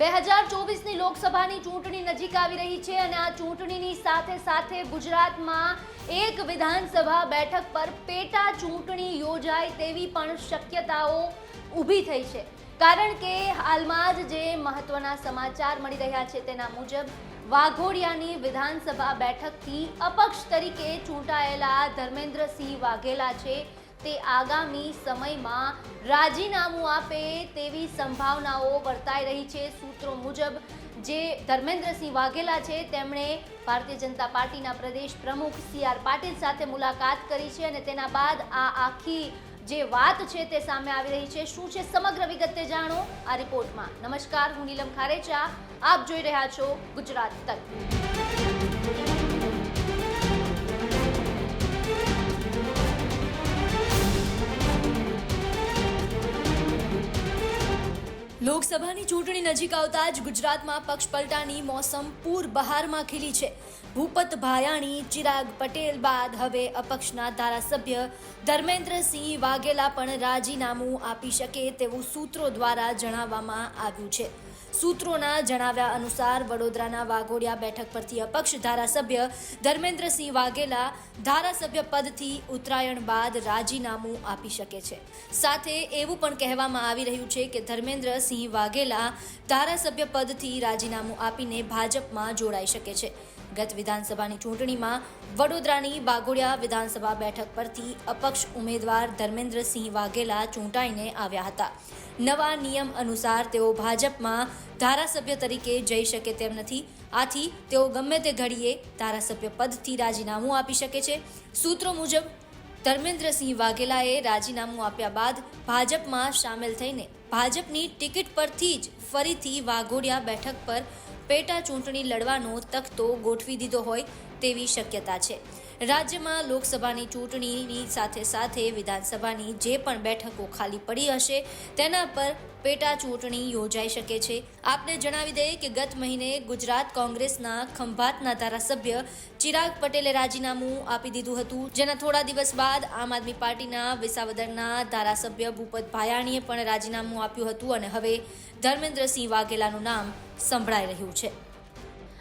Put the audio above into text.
બે હજાર ચોવીસની લોકસભાની ચૂંટણી નજીક આવી રહી છે અને આ ચૂંટણીની સાથે સાથે ગુજરાતમાં એક વિધાનસભા બેઠક પર પેટા ચૂંટણી યોજાય તેવી પણ શક્યતાઓ ઊભી થઈ છે. કારણ કે હાલમાં જ જે મહત્વના સમાચાર મળી રહ્યા છે તેના મુજબ, વાઘોડિયાની વિધાનસભા બેઠકથી અપક્ષ તરીકે ચૂંટાયેલા ધર્મેન્દ્રસિંહ વાઘેલા છે. તે આગામી સમયમાં રાજીનામું આપે તેવી સંભાવનાઓ વર્તાઈ રહી છે. સૂત્રો મુજબ જે ધર્મેન્દ્રસિંહ વાઘેલા છે, તેમણે ભારતીય જનતા પાર્ટીના પ્રદેશ પ્રમુખ સી આર પાટીલ સાથે મુલાકાત કરી છે અને તેના બાદ આ આખી જે વાત છે તે સામે આવી રહી છે. શું છે સમગ્ર વિગતે જાણો? આ રિપોર્ટમાં. નમસ્કાર, હું નીલમ ખારેચા. આપ જોઈ રહ્યા છો ગુજરાત તક. લોકસભાની ચૂંટણી નજીક આવતા જ ગુજરાતમાં પક્ષ પલટાની મોસમ પૂર બહારમાં ખીલી છે. ભૂપત ભાયાણી, ચિરાગ પટેલ બાદ હવે અપક્ષના ધારાસભ્ય ધર્મેન્દ્રસિંહ વાઘેલા પણ રાજીનામું આપી શકે તેવું સૂત્રો દ્વારા જણાવવામાં આવ્યું છે. સૂત્રોના જણાવ્યા અનુસાર, વડોદરાના વાઘોડિયા બેઠક પરથી અપક્ષ ધારાસભ્ય ધર્મેન્દ્રસિંહ વાઘેલા ધારાસભ્ય પદથી ઉત્તરાયણ બાદ રાજીનામું આપી શકે છે. સાથે એવું પણ કહેવામાં આવી રહ્યું છે કે ધર્મેન્દ્રસિંહ વાઘેલા ધારાસભ્ય પદથી રાજીનામું આપીને ભાજપમાં જોડાઈ શકે છે. ગત વિધાનસભાની ચૂંટણીમાં વડોદરાની વાઘોડિયા વિધાનસભા બેઠક પરથી અપક્ષ ઉમેદવાર ધર્મેન્દ્રસિંહ વાઘેલા ચૂંટાઈને આવ્યા હતા. નવા નિયમ અનુસાર તેઓ ભાજપમાં ધારાસભ્ય તરીકે જઈ શકે તેમ નથી. આથી તેઓ ગમે તે ઘડીએ ધારાસભ્ય પદથી રાજીનામું આપી શકે છે. સૂત્રો મુજબ, ધર્મેન્દ્રસિંહ વાઘેલાએ રાજીનામું આપ્યા બાદ ભાજપમાં સામેલ થઈને ભાજપની ટિકિટ પરથી જ ફરીથી વાઘોડિયા બેઠક પર પેટા ચૂંટણી લડવાનો તખતો ગોઠવી દીધો હોય તેવી શક્યતા છે. રાજ્યમાં લોકસભાની ચૂંટણીની સાથે સાથે વિધાનસભાની જે પણ બેઠકો ખાલી પડી હશે, તેના પર પેટા ચૂંટણી યોજાઈ શકે છે. આપને જણાવી દઈએ કે ગત મહિને ગુજરાત કોંગ્રેસના ખંભાતના ધારાસભ્ય ચિરાગ પટેલે રાજીનામું આપી દીધું હતું. જેના થોડા દિવસ બાદ આમ આદમી પાર્ટીના વિસાવદરના ધારાસભ્ય ભૂપત ભાયાણીએ પણ રાજીનામું આપ્યું હતું અને હવે ધર્મેન્દ્રસિંહ વાઘેલાનું નામ સંભળાઈ રહ્યું છે.